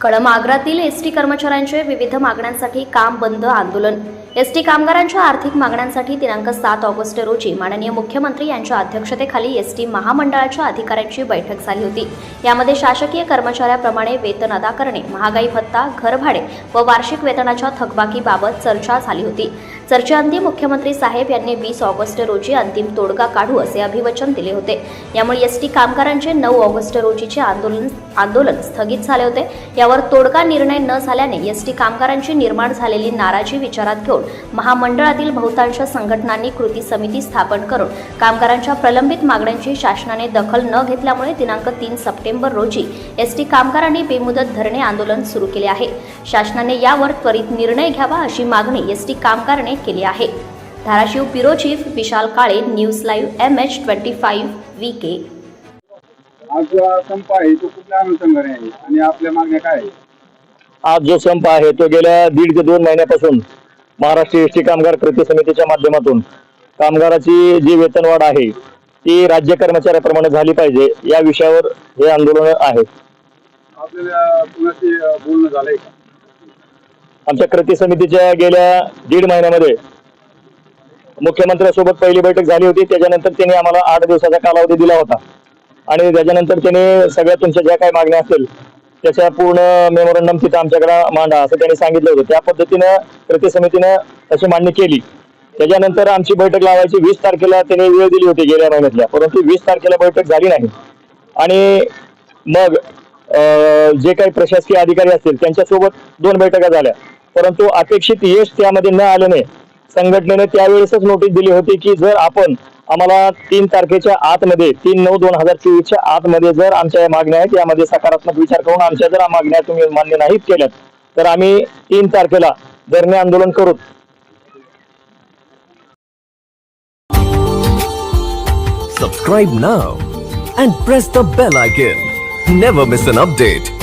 कळम आग्रातील S T कर्मचाऱ्यांचे विविध मागण्यांसाठी काम बंद आंदोलन. एस टी कामगारांच्या आर्थिक मागण्यांसाठी दिनांक सात ऑगस्ट रोजी माननीय मुख्यमंत्री यांच्या अध्यक्षतेखाली एस टी महामंडळाच्या अधिकाऱ्यांची बैठक झाली होती. यामध्ये शासकीय कर्मचाऱ्याप्रमाणे वेतन अदा करणे महागाई भत्ता घरभाडे व वार्षिक वेतनाच्या थकबाकीबाबत चर्चा झाली होती. चर्चेअंती मुख्यमंत्री साहेब यांनी वीस ऑगस्ट रोजी अंतिम तोडगा काढू असे अभिवचन दिले होते. यामुळे एस टी कामगारांचे नऊ ऑगस्ट रोजीचे आंदोलन आंदोलन स्थगित झाले होते. यावर तोडगा निर्णय न झाल्याने एस टी कामगारांची निर्माण झालेली नाराजी विचारात घेऊन महामंडळातील बहुतांश संघटनांनी कृती समिती स्थापन करून कामगारांच्या प्रलंबित मागण्यांची शासनाने दखल न घेतल्यामुळे दिनांक तीन सप्टेंबर रोजी एस टी कामगारांनी बेमुदत धरणे आंदोलन सुरू केले आहे. शासनाने यावर त्वरित निर्णय घ्यावा अशी मागणी एस टी कामगारने केली आहे. Dharashiv bureau chief Vishal Kale news live M H twenty five V K. आज जो संप आहे तो कुठल्या अनुषंगाने आहे? आणि आपल्या मागण्या काय आज जो संप आहे तो गेल्या दीड ते दोन महिन्यापासून महाराष्ट्र एस टी कामगार कृती समितीच्या माध्यमातून कामगाराची जी वेतनवाढ आहे ती राज्य कर्मचाऱ्याप्रमाणे झाली पाहिजे या विषयावर हे आंदोलन आहे. आपल्याला कुणाशी अं, बोलणं झालंय का? आमच्या कृती समितीच्या गेल्या दीड महिन्यामध्ये मुख्यमंत्र्यांसोबत पहिली बैठक झाली होती त्याच्यानंतर त्यांनी आम्हाला आठ दिवसाचा कालावधी दिला होता. आणि त्याच्यानंतर त्यांनी सगळ्या तुमच्या ज्या काही मागण्या असतील त्याच्या पूर्ण मेमोरंडम तिथं आमच्याकडे मांडा असं त्यांनी सांगितलं होतं. त्या पद्धतीनं कृती समितीनं तशी मांडणी केली. त्याच्यानंतर आमची बैठक लावायची. वीस तारखेला त्यांनी वेळ दिली होती गेल्या महिन्यातल्या. परंतु वीस तारखेला बैठक झाली नाही. आणि मग जे काही प्रशासकीय अधिकारी असतील त्यांच्यासोबत दोन बैठका झाल्या. परंतु अपेक्षित यश त्यामध्ये न आल्याने संघटनेने त्यावेळेसच नोटीस दिली होती की जर आपण आम्हाला तीन तारखेच्या आतमध्ये तीन नऊ दोन हजार चोवीसच्या आतमध्ये जर आमच्या या मागण्या आहेत यामध्ये सकारात्मक विचार करून आमच्या जर मागण्या तुम्ही मान्य नाहीत केल्यात तर आम्ही तीन तारखेला धरणे आंदोलन करू. Subscribe now and press the bell icon never miss an update